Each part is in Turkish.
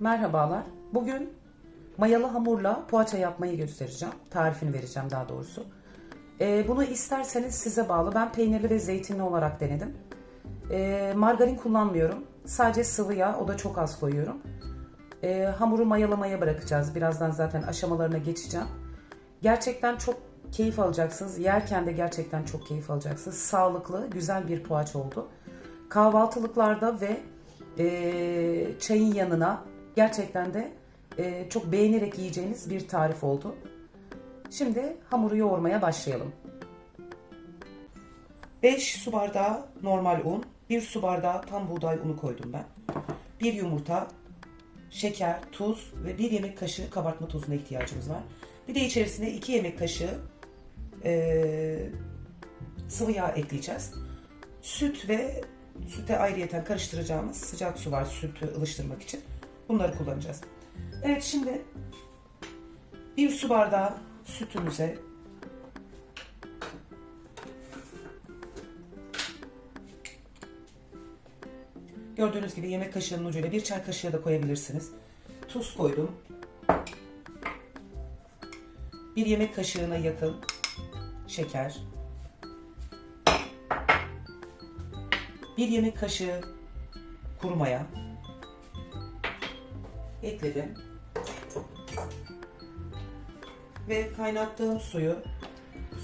Merhabalar. Bugün mayalı hamurla poğaça yapmayı göstereceğim. Tarifini vereceğim daha doğrusu. Ee, bunu isterseniz size bağlı. Ben peynirli ve zeytinli olarak denedim. Ee, margarin kullanmıyorum. Sadece sıvı yağ, o da çok az koyuyorum. Ee, hamuru mayalamaya bırakacağız. Birazdan zaten aşamalarına geçeceğim. Gerçekten çok keyif alacaksınız. Yerken de gerçekten çok keyif alacaksınız. Sağlıklı, güzel bir poğaça oldu. Kahvaltılıklarda ve e, çayın yanına gerçekten de e, çok beğenerek yiyeceğiniz bir tarif oldu. Şimdi hamuru yoğurmaya başlayalım. 5 su bardağı normal un, 1 su bardağı tam buğday unu koydum ben. 1 yumurta, şeker, tuz ve 1 yemek kaşığı kabartma tozuna ihtiyacımız var. Bir de içerisine 2 yemek kaşığı e, sıvı yağ ekleyeceğiz. Süt ve süte ayrıyeten karıştıracağımız sıcak su var sütü ılıştırmak için. Bunları kullanacağız. Evet şimdi bir su bardağı sütümüze gördüğünüz gibi yemek kaşığının ucuyla bir çay kaşığı da koyabilirsiniz. Tuz koydum. Bir yemek kaşığına yakın şeker. Bir yemek kaşığı kuru maya ekledim. Ve kaynattığım suyu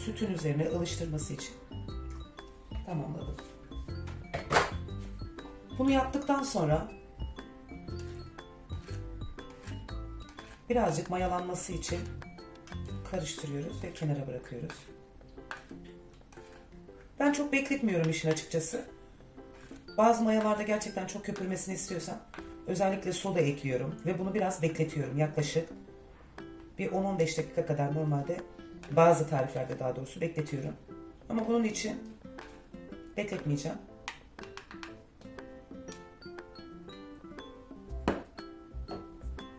sütün üzerine ılıştırması için tamamladım. Bunu yaptıktan sonra birazcık mayalanması için karıştırıyoruz ve kenara bırakıyoruz. Ben çok bekletmiyorum işin açıkçası. Bazı mayalarda gerçekten çok köpürmesini istiyorsam özellikle soda ekliyorum ve bunu biraz bekletiyorum yaklaşık bir 10-15 dakika kadar normalde bazı tariflerde daha doğrusu bekletiyorum. Ama bunun için bekletmeyeceğim.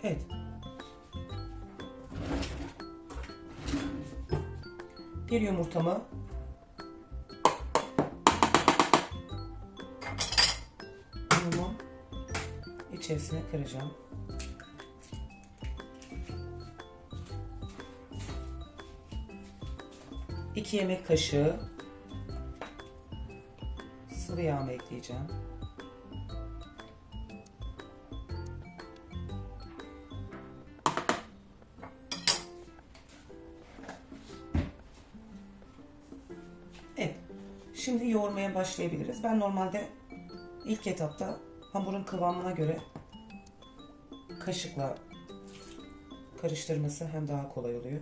Evet. Bir yumurtamı içerisine kıracağım. İki yemek kaşığı sıvı yağımı ekleyeceğim. Evet. Şimdi yoğurmaya başlayabiliriz. Ben normalde ilk etapta hamurun kıvamına göre kaşıkla karıştırması hem daha kolay oluyor.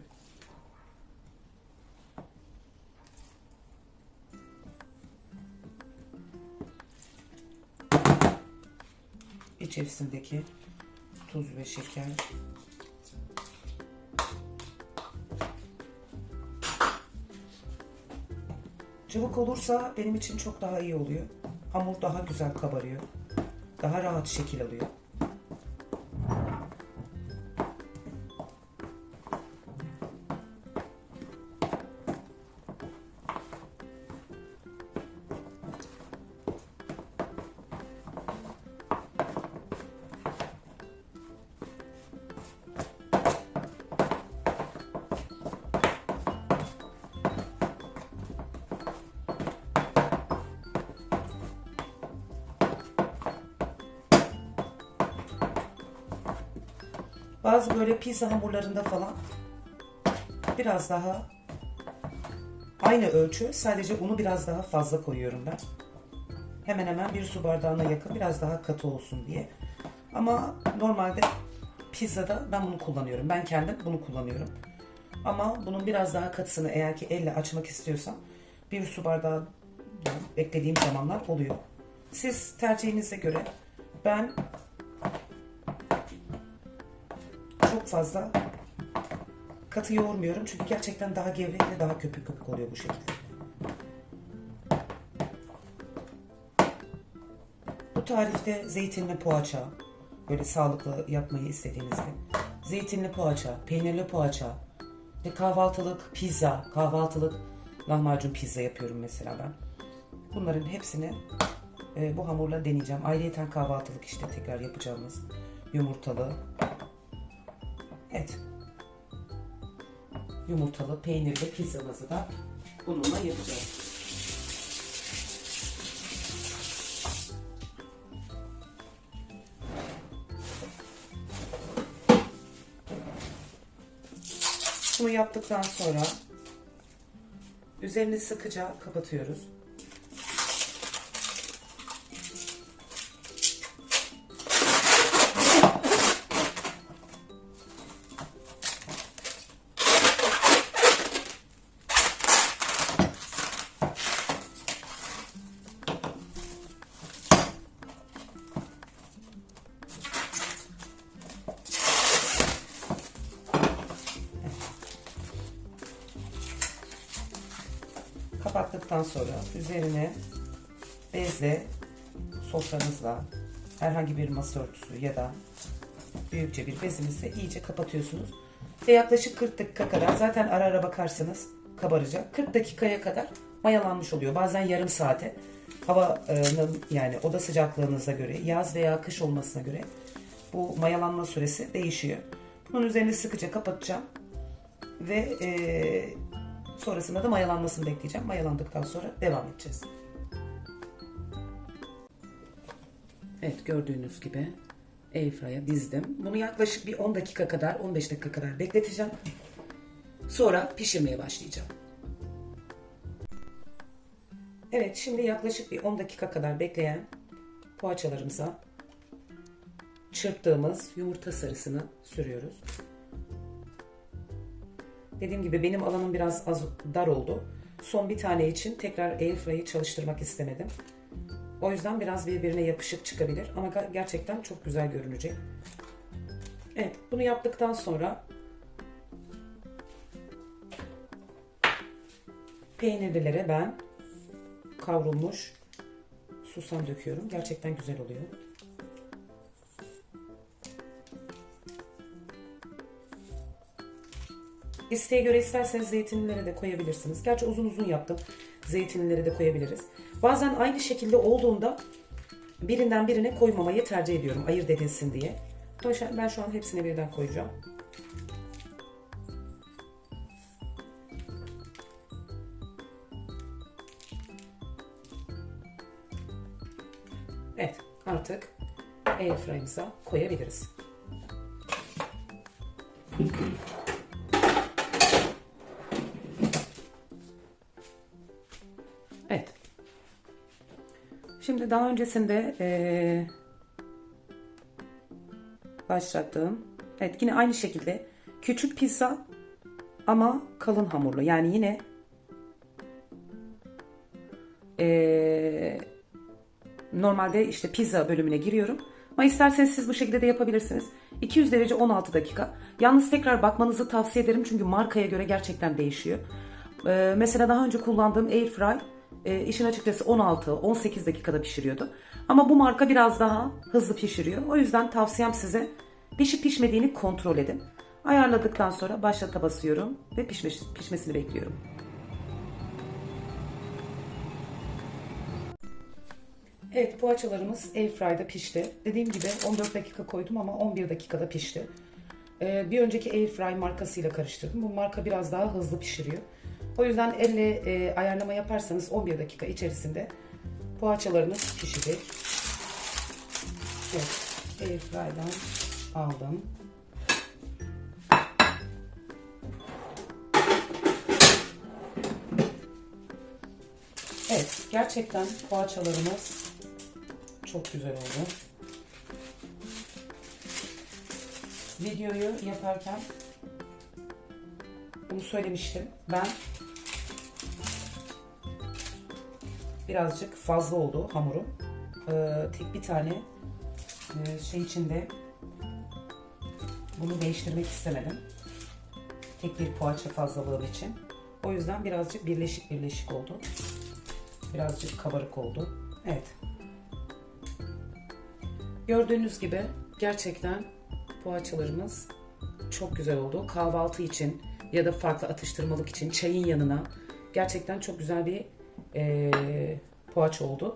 İçerisindeki tuz ve şeker Cıvık olursa benim için çok daha iyi oluyor. Hamur daha güzel kabarıyor. Daha rahat şekil alıyor. Bazı böyle pizza hamurlarında falan biraz daha aynı ölçü sadece unu biraz daha fazla koyuyorum ben. Hemen hemen bir su bardağına yakın biraz daha katı olsun diye. Ama normalde pizzada ben bunu kullanıyorum. Ben kendim bunu kullanıyorum. Ama bunun biraz daha katısını eğer ki elle açmak istiyorsam bir su bardağı beklediğim zamanlar oluyor. Siz tercihinize göre ben fazla katı yoğurmuyorum. Çünkü gerçekten daha gevrek ve daha köpük köpük oluyor bu şekilde. Bu tarifte zeytinli poğaça, böyle sağlıklı yapmayı istediğinizde, zeytinli poğaça, peynirli poğaça ve kahvaltılık pizza, kahvaltılık lahmacun pizza yapıyorum mesela ben. Bunların hepsini e, bu hamurla deneyeceğim. Ayrıyeten kahvaltılık işte tekrar yapacağımız yumurtalı. Evet. Yumurtalı peynirli pizzamızı da bununla yapacağız. Bunu yaptıktan sonra üzerini sıkıca kapatıyoruz. Kapattıktan sonra üzerine bezle sofranızla herhangi bir masa örtüsü ya da büyükçe bir bezinizle iyice kapatıyorsunuz. Ve yaklaşık 40 dakika kadar zaten ara ara bakarsınız kabaracak. 40 dakikaya kadar mayalanmış oluyor. Bazen yarım saate. Havanın yani oda sıcaklığınıza göre yaz veya kış olmasına göre bu mayalanma süresi değişiyor. Bunun üzerini sıkıca kapatacağım ve eee Sonrasında da mayalanmasını bekleyeceğim. Mayalandıktan sonra devam edeceğiz. Evet gördüğünüz gibi airfryer'a dizdim. Bunu yaklaşık bir 10 dakika kadar 15 dakika kadar bekleteceğim. Sonra pişirmeye başlayacağım. Evet şimdi yaklaşık bir 10 dakika kadar bekleyen poğaçalarımıza çırptığımız yumurta sarısını sürüyoruz. Dediğim gibi benim alanım biraz az dar oldu. Son bir tane için tekrar airfryer'ı çalıştırmak istemedim. O yüzden biraz birbirine yapışık çıkabilir ama gerçekten çok güzel görünecek. Evet, bunu yaptıktan sonra peynirlilere ben kavrulmuş susam döküyorum. Gerçekten güzel oluyor. İsteğe göre isterseniz zeytinleri de koyabilirsiniz. Gerçi uzun uzun yaptım. Zeytinleri de koyabiliriz. Bazen aynı şekilde olduğunda birinden birine koymamayı tercih ediyorum. Ayırt edilsin diye. Ben şu an hepsini birden koyacağım. Evet artık airfryer'ımıza koyabiliriz. Şimdi daha öncesinde ee, başlattığım evet yine aynı şekilde küçük pizza ama kalın hamurlu. Yani yine ee, normalde işte pizza bölümüne giriyorum. Ama isterseniz siz bu şekilde de yapabilirsiniz. 200 derece 16 dakika. Yalnız tekrar bakmanızı tavsiye ederim çünkü markaya göre gerçekten değişiyor. Ee, mesela daha önce kullandığım Airfry e, işin açıkçası 16-18 dakikada pişiriyordu. Ama bu marka biraz daha hızlı pişiriyor. O yüzden tavsiyem size pişip pişmediğini kontrol edin. Ayarladıktan sonra başlata basıyorum ve pişmesi, pişmesini bekliyorum. Evet poğaçalarımız airfry'da pişti. Dediğim gibi 14 dakika koydum ama 11 dakikada pişti. Ee, bir önceki airfry markasıyla karıştırdım. Bu marka biraz daha hızlı pişiriyor. O yüzden elle e, ayarlama yaparsanız 11 dakika içerisinde poğaçalarınız pişecek. Evet, airfry'dan aldım. Evet, gerçekten poğaçalarımız çok güzel oldu. Videoyu yaparken bunu söylemiştim. Ben birazcık fazla oldu hamurum. Ee, tek bir tane e, şey içinde bunu değiştirmek istemedim. Tek bir poğaça fazlalığım için. O yüzden birazcık birleşik birleşik oldu. Birazcık kabarık oldu. Evet. Gördüğünüz gibi gerçekten poğaçalarımız çok güzel oldu. Kahvaltı için ya da farklı atıştırmalık için çayın yanına gerçekten çok güzel bir e, poğaça oldu.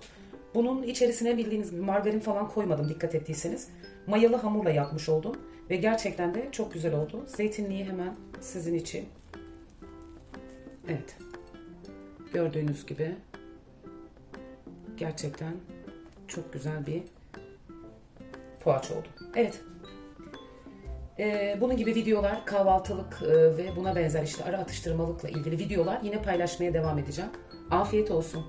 Bunun içerisine bildiğiniz margarin falan koymadım dikkat ettiyseniz. Mayalı hamurla yapmış oldum. Ve gerçekten de çok güzel oldu. Zeytinliği hemen sizin için. Evet. Gördüğünüz gibi gerçekten çok güzel bir poğaça oldu. Evet. Ee, bunun gibi videolar, kahvaltılık e, ve buna benzer işte ara atıştırmalıkla ilgili videolar yine paylaşmaya devam edeceğim. Afiyet olsun.